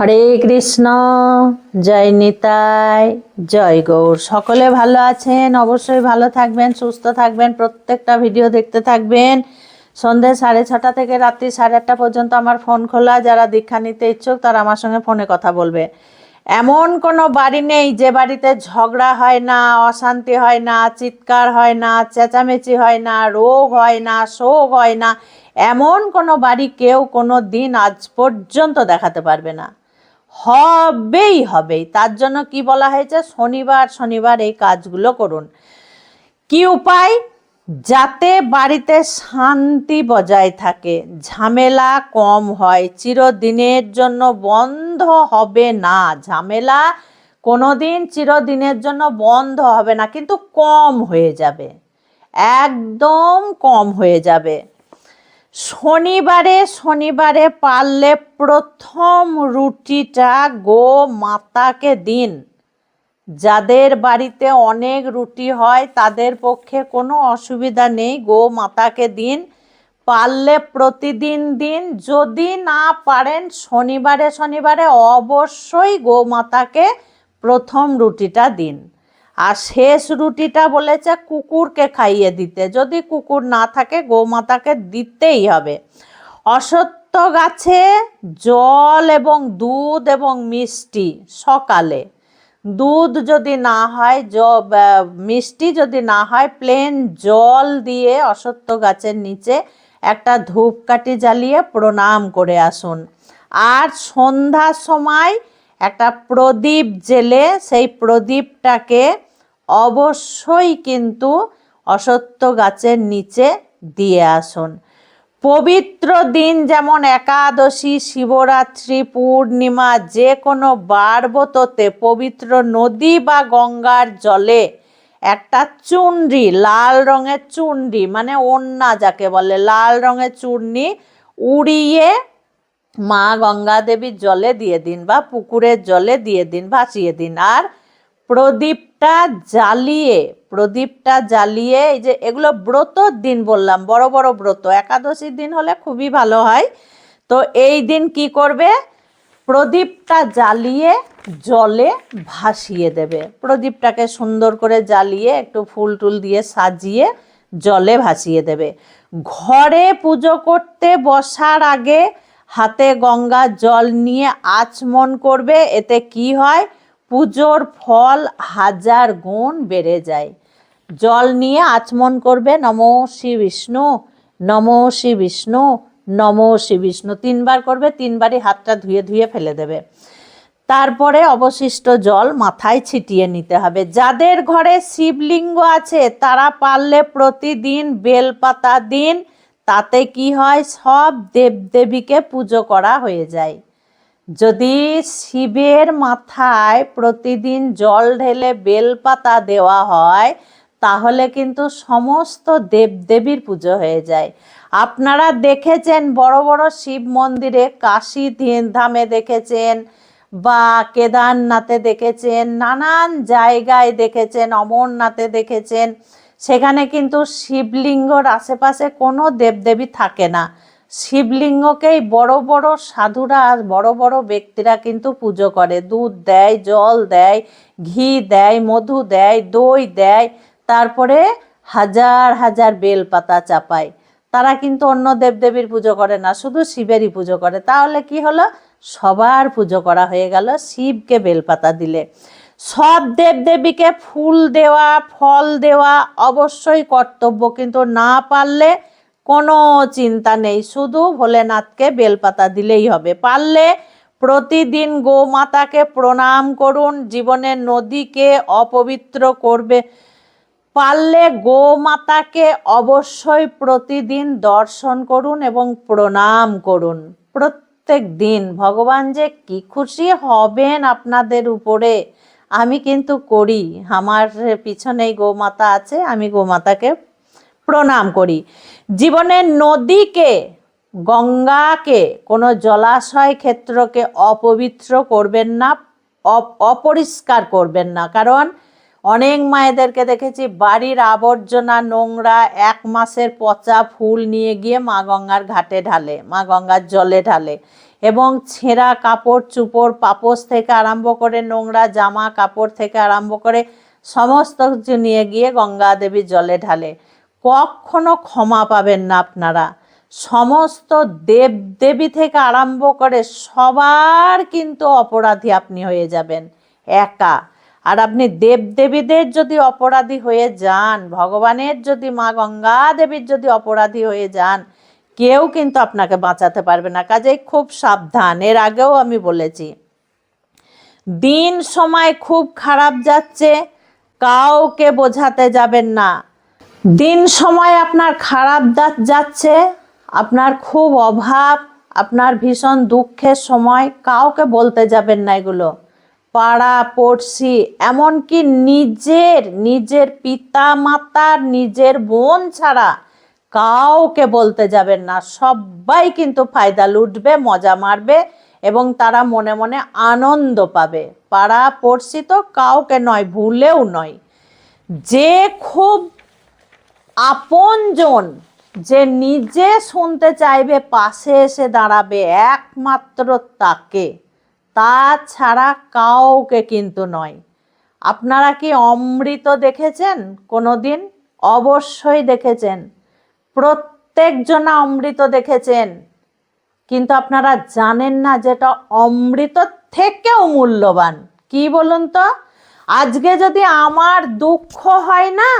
হরে কৃষ্ণ, জয় নিতাই, জয় গৌর। সকলে ভালো আছেন? অবশ্যই ভালো থাকবেন, সুস্থ থাকবেন, প্রত্যেকটা ভিডিও দেখতে থাকবেন। সন্ধে সাড়ে ছটা থেকে রাত্রি সাড়ে আটটা পর্যন্ত আমার ফোন খোলা। যারা দীক্ষা নিতে ইচ্ছুক, তারা আমার সঙ্গে ফোনে কথা বলবে। এমন কোনো বাড়ি নেই যে বাড়িতে ঝগড়া হয় না, অশান্তি হয় না, চিৎকার হয় না, চেঁচামেচি হয় না, রোগ হয় না, শোক হয় না। এমন কোনো বাড়ি কেউ কোনো দিন আজ পর্যন্ত দেখাতে পারবে না। হবেই হবেই তার জন্য কি বলা হয়েছে? শনিবার শনিবার এই কাজগুলো করুন। কি উপায়? যাতে বাড়িতে শান্তি বজায় থাকে। ঝামেলা কম হয়, চিরদিনের জন্য বন্ধ হবে না। ঝামেলা কোনোদিন চিরদিনের জন্য বন্ধ হবে না, কিন্তু কম হয়ে যাবে। একদম কম হয়ে যাবে। শনিবারে শনিবারে পারলে প্রথম রুটিটা গো মাতাকে দিন। যাদের বাড়িতে অনেক রুটি হয়, তাদের পক্ষে কোনো অসুবিধা নেই, গো মাতাকে দিন। পারলে প্রতিদিন দিন, যদি না পারেন শনিবারে শনিবারে অবশ্যই গো মাতাকে প্রথম রুটিটা দিন। আর শেষ রুটিটা বলেছে কুকুরকে খাইয়ে দিতে। যদি কুকুর না থাকে, গোমাতাকে দিতেই হবে। অসত্য গাছে জল এবং দুধ এবং মিষ্টি সকালে। দুধ যদি না হয়, জ মিষ্টি যদি না হয়, প্লেন জল দিয়ে অসত্য গাছের নিচে একটা ধূপকাঠি জ্বালিয়ে প্রণাম করে আসুন। আর সন্ধ্যার সময় একটা প্রদীপ জেলে সেই প্রদীপটাকে অবশ্যই কিন্তু অসত্য গাছের নিচে দিয়ে আসুন। পবিত্র দিন যেমন একাদশী, শিবরাত্রি, পূর্ণিমা যে কোনো বারবততে পবিত্র নদী বা গঙ্গার জলে একটা চুনরি, লাল রঙের চুনরি মানে ওন্না যাকে বলে, লাল রঙের চূর্ণি উড়িয়ে মা গঙ্গা দেবীর জলে দিয়ে দিন বা পুকুরের জলে দিয়ে দিন, ভাসিয়ে দিন। আর প্রদীপটা জ্বালিয়ে প্রদীপটা জ্বালিয়ে, এই যে এগুলো ব্রতর দিন বললাম, বড় বড় ব্রত একাদশীর দিন হলে খুবই ভালো হয়। তো এই দিন কি করবে? প্রদীপটা জ্বালিয়ে জলে ভাসিয়ে দেবে। প্রদীপটাকে সুন্দর করে জ্বালিয়ে, একটু ফুল টুল দিয়ে সাজিয়ে জলে ভাসিয়ে দেবে। ঘরে পুজো করতে বসার আগে হাতে গঙ্গা জল নিয়ে আচমন করবে, এতে কি হয়? পুজোর ফল হাজার গুণ বেড়ে যায়। জল নিয়ে আচমন করবে, নমো শ্রী বিষ্ণু, নমো শ্রী বিষ্ণু, নমো শ্রী বিষ্ণু। তিনবার করবে, তিনবারই হাতটা ধুয়ে ধুয়ে ফেলে দেবে। তারপরে অবশিষ্ট জল মাথায় ছিটিয়ে নিতে হবে। যাদের ঘরে শিবলিঙ্গ আছে, তারা পারলে প্রতিদিন বেলপাতা দিন। তাতে কি হয়? সব দেবদেবীকে পুজো করা হয়ে যায়। যদি শিবের মাথায় প্রতিদিন জল ঢেলে বেলপাতা দেওয়া হয়, তাহলে কিন্তু সমস্ত দেবদেবীর পুজো হয়ে যায়। আপনারা দেখেছেন বড় বড় শিব মন্দিরে কাশী ধামে দেখেছেন বা কেদারনাথে দেখেছেন, নানান জায়গায় দেখেছেন, অমরনাথে দেখেছেন। সেখানে কিন্তু শিবলিঙ্গর আশেপাশে কোনো দেবদেবী থাকে না। শিবলিঙ্গকেই বড় বড় সাধুরা আর বড় বড় ব্যক্তিরা কিন্তু পুজো করে। দুধ দেয়, জল দেয়, ঘি দেয়, মধু দেয়, দই দেয়, তারপরে হাজার হাজার বেলপাতা চাপায়। তারা কিন্তু অন্য দেবদেবীর পুজো করে না, শুধু শিবেরই পুজো করে। তাহলে কি হলো? সবার পুজো করা হয়ে গেল, শিবকে বেলপাতা দিলে। সব দেবদেবীকে ফুল দেওয়া, ফল দেওয়া অবশ্যই কর্তব্য, কিন্তু না পারলে কোনো চিন্তা নেই, শুধু ভোলেনাথকে বেলপাতা দিলেই হবে। পারলে প্রতিদিন গোমাতাকে প্রণাম করুন জীবনের নদীকে অপবিত্র করবে। পারলে গোমাতাকে অবশ্যই প্রতিদিন দর্শন করুন এবং প্রণাম করুন। প্রত্যেক দিন, ভগবান যে কি খুশি হবেন আপনাদের উপরে, আমি কিন্তু করি। আমার পিছনেই গোমাতা আছে, আমি গোমাতাকে প্রণাম করি। জীবনের নদীকে, গঙ্গাকে, কোনো জলাশয় ক্ষেত্রকে অপবিত্র করবেন না, অপ- অপরিষ্কার করবেন না। কারণ অনেক মায়েদেরকে দেখেছি বাড়ির আবর্জনা, নোংরা, এক মাসের পচা ফুল নিয়ে গিয়ে মা গঙ্গার ঘাটে ঢালে, মা গঙ্গার জলে ঢালে এবং ছেঁড়া কাপড়, চুপড়, পাপোশ থেকে আরম্ভ করে নোংরা জামা কাপড় থেকে আরম্ভ করে সমস্ত কিছু নিয়ে গিয়ে গঙ্গা দেবীর জলে ঢালে। কখনো ক্ষমা পাবেন না আপনারা। সমস্ত দেব দেবী থেকে আরম্ভ করে সবার কিন্তু অপরাধী আপনি হয়ে যাবেন, একা। আর আপনি দেবদেবীদের যদি অপরাধী হয়ে যান, ভগবানের যদি, মা গঙ্গা দেবীর যদি অপরাধী হয়ে যান, কেউ কিন্তু আপনাকে বাঁচাতে পারবে না। কাজেই খুব সাবধান, এর আগেও আমি বলেছি। দিন সময় খুব খারাপ যাচ্ছে, কাউকে বোঝাতে যাবেন না। দিন সময় আপনার খারাপ যাচ্ছে, আপনার খুব অভাব, আপনার ভীষণ দুঃখের সময় কাউকে বলতে যাবেন না এগুলো। পাড়া, পড়শি, এমনকি নিজের নিজের পিতা মাতার নিজের বোন ছাড়া কাউকে বলতে যাবেন না। সবাই কিন্তু ফায়দা লুটবে, মজা মারবে এবং তারা মনে মনে আনন্দ পাবে। পাড়া, পড়শি তো কাউকে নয়, ভুলেও নয়। যে খুব আপনজন যে নিজে শুনতে চাইবে, পাশে এসে দাঁড়াবে একমাত্র তাকে। তাছাড়া কাউকে কিন্তু নয়। আপনারা কি অমৃত দেখেছেন কোনো দিন অবশ্যই দেখেছেন। প্রত্যেকজনা অমৃত দেখেছেন। কিন্তু আপনারা জানেন না যেটা অমৃত থেকেও মূল্যবান। কি বলুন তো? আজকে যদি আমার দুঃখ হয় না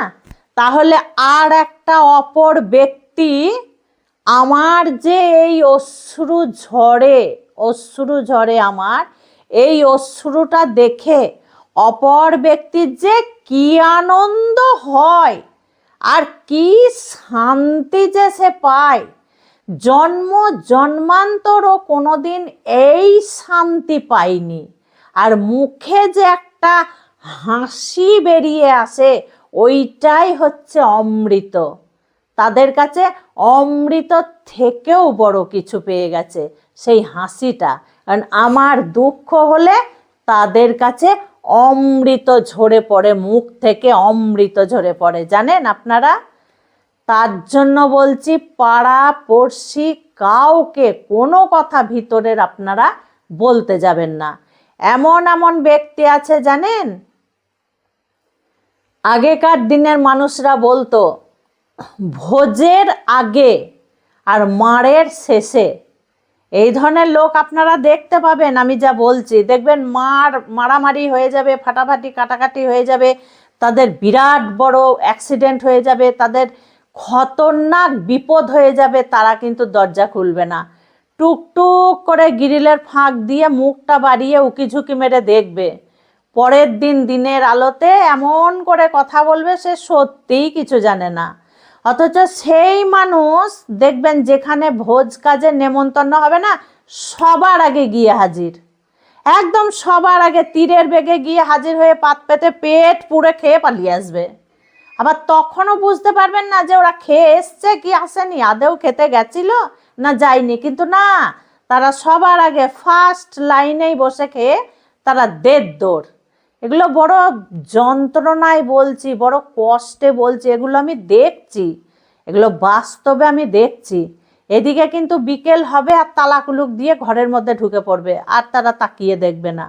তাহলে আর একটা অপর ব্যক্তি আমার যে এই অশ্রু ঝরে অশ্রু ঝরে আমার, এই অশ্রুটা দেখে অপর ব্যক্তির যে কি আনন্দ হয় আর কি শান্তি যে সে পায়, জন্ম জন্মান্তরও কোনোদিন এই শান্তি পাইনি। আর মুখে যে একটা হাসি বেরিয়ে আসে ওইটাই হচ্ছে অমৃত। তাদের কাছে অমৃত থেকেও বড় কিছু পেয়ে গেছে সেই হাসিটা। কারণ আমার দুঃখ হলে তাদের কাছে অমৃত ঝরে পড়ে, মুখ থেকে অমৃত ঝরে পড়ে। জানেন আপনারা? তার জন্য বলছি, পাড়া পড়শি কাউকে কোনো কথা ভিতরের আপনারা বলতে যাবেন না। এমন এমন ব্যক্তি আছে, জানেন? আগেকার দিনের মানুষরা বলতো, ভোজের আগে আর মারের শেষে। এই ধরনের লোক আপনারা দেখতে পাবেন, আমি যা বলছি। দেখবেন মার মারামারি হয়ে যাবে, ফাটাফাটি, কাটাকাটি হয়ে যাবে, তাদের বিরাট বড় অ্যাক্সিডেন্ট হয়ে যাবে, তাদের খতরনাক বিপদ হয়ে যাবে, তারা কিন্তু দরজা খুলবে না। টুকটুক করে গ্রিলের ফাঁক দিয়ে মুখটা বাড়িয়ে উকি ঝুঁকি মেরে দেখবে। পরের দিন দিনের আলোতে এমন করে কথা বলবে সে সত্যিই কিছু জানে না। অথচ সেই মানুষ দেখবেন যেখানে ভোজ কাজে নেমন্তন্ন হবে না, সবার আগে গিয়ে হাজির। একদম সবার আগে তীরের বেগে গিয়ে হাজির হয়ে পাত পেতে পেট পুড়ে খেয়ে পালিয়ে আসবে। আবার তখনও বুঝতে পারবেন না যে ওরা খেয়ে এসছে কি আসেনি, আদেও খেতে গেছিল না যায়নি। কিন্তু না, তারা সবার আগে ফার্স্ট লাইনেই বসে খেয়ে তারা দেড় দৌড়। এগুলো বড় যন্ত্রণায় বলছি, বড় কষ্টে বলছি, এগুলো আমি দেখছি। এগুলো বাস্তবে আমি দেখছি। এদিকে কিন্তু বিকেল হবে আর তালাকুলুক দিয়ে ঘরের মধ্যে ঢুকে পড়বে, আর তারা তাকিয়ে দেখবে না।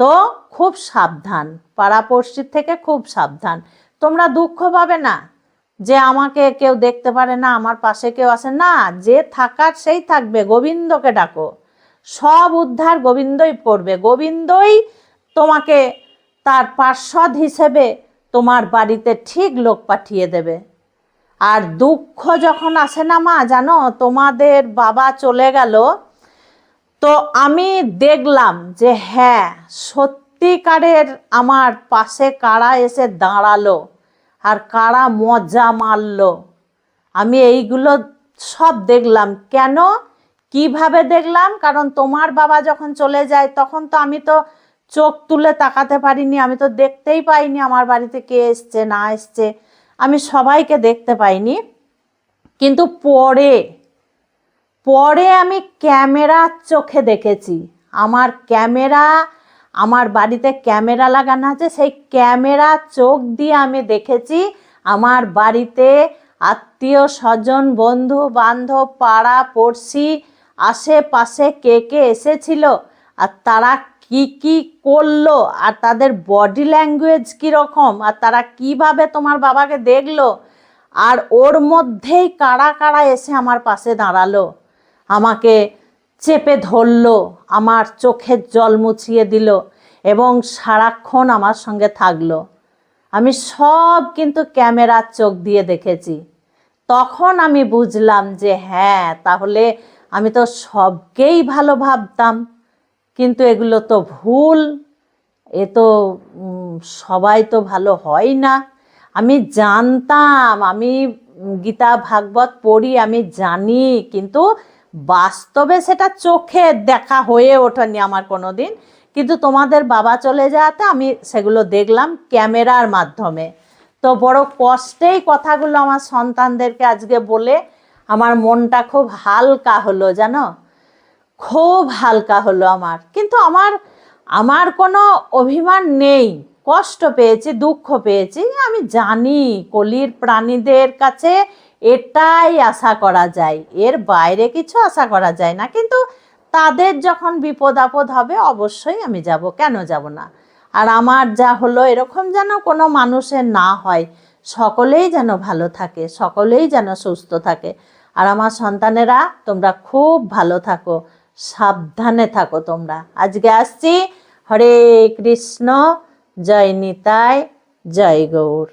তো খুব সাবধান পাড়াপড়শির থেকে খুব সাবধান। তোমরা দুঃখ পাবে না যে আমাকে কেউ দেখতে পারে না, আমার পাশে কেউ আসে না, যে থাকার সেই থাকবে, গোবিন্দকে ডাকো। সব উদ্ধার গোবিন্দই করবে, গোবিন্দই তোমাকে তার পার্ষদ হিসেবে তোমার বাড়িতে ঠিক লোক পাঠিয়ে দেবে। আর দুঃখ যখন আসে না মা, জানো, তোমাদের বাবা চলে গেল, তো আমি দেখলাম যে হ্যাঁ সত্যিকারের আমার পাশে কারা এসে দাঁড়াল আর কারা মজা মারলো। আমি এইগুলো সব দেখলাম। কেন? কীভাবে দেখলাম? কারণ তোমার বাবা যখন চলে যায়, তখন তো আমি তো চোখ তুলে তাকাতে পারিনি, আমি তো দেখতেই পাইনি আমার বাড়িতে কে এসছে, না এসছে। আমি সবাইকে দেখতে পাইনি। কিন্তু পরে পরে আমি ক্যামেরার চোখে দেখেছি। আমার ক্যামেরা, আমার বাড়িতে ক্যামেরা লাগানো আছে, সেই ক্যামেরা চোখ দিয়ে আমি দেখেছি আমার বাড়িতে আত্মীয় স্বজন, বন্ধু, বান্ধব, পাড়া, পড়শি, আশেপাশে কে কে এসেছিল আর তারা কি কি করল? আর তাদের বডি ল্যাঙ্গুয়েজ কীরকম? আর তারা কীভাবে তোমার বাবাকে দেখল? আর ওর মধ্যেই কারা কারা এসে আমার পাশে দাঁড়াল? আমাকে চেপে ধরলো, আমার চোখের জল মুছিয়ে দিল এবং সারাক্ষণ আমার সঙ্গে থাকল। আমি সব কিন্তু ক্যামেরার চোখ দিয়ে দেখেছি। তখন আমি বুঝলাম যে হ্যাঁ তাহলে আমি তো সবকেই ভালো ভাবতাম। কিন্তু এগুলো তো ভুল। এ তো সবাই তো ভালো হয় না। আমি জানতাম, আমি গীতা ভাগবত পড়ি, আমি জানি, কিন্তু বাস্তবে সেটা চোখে দেখা হয়ে ওঠেনি আমার কোনো দিন কিন্তু তোমাদের বাবা চলে যাওয়াতে আমি সেগুলো দেখলাম ক্যামেরার মাধ্যমে। তো বড় কষ্টেই কথাগুলো আমার সন্তানদেরকে আজকে বলে, আমার মনটা খুব হালকা হলো, জানো? খুব হালকা হলো আমার। কিন্তু আমার আমার কোনো অভিমান নেই। কষ্ট পেয়েছি, দুঃখ পেয়েছি, আমি জানি কলির প্রাণীদের কাছে এটাই আশা করা যায়। এর বাইরে কিছু আশা করা যায় না। কিন্তু তাদের যখন বিপদ আপদ হবে, অবশ্যই আমি যাব। কেন যাব না? আর আমার যা হলো, এরকম যেন কোনো মানুষের না হয়। সকলেই যেন ভালো থাকে, সকলেই যেন সুস্থ থাকে। আর আমার সন্তানেরা, তোমরা খুব ভালো থাকো। সাবধানে থাকো তোমরা। আজকে আসছি। হরে কৃষ্ণ। জয় নিতাই। জয় গৌর।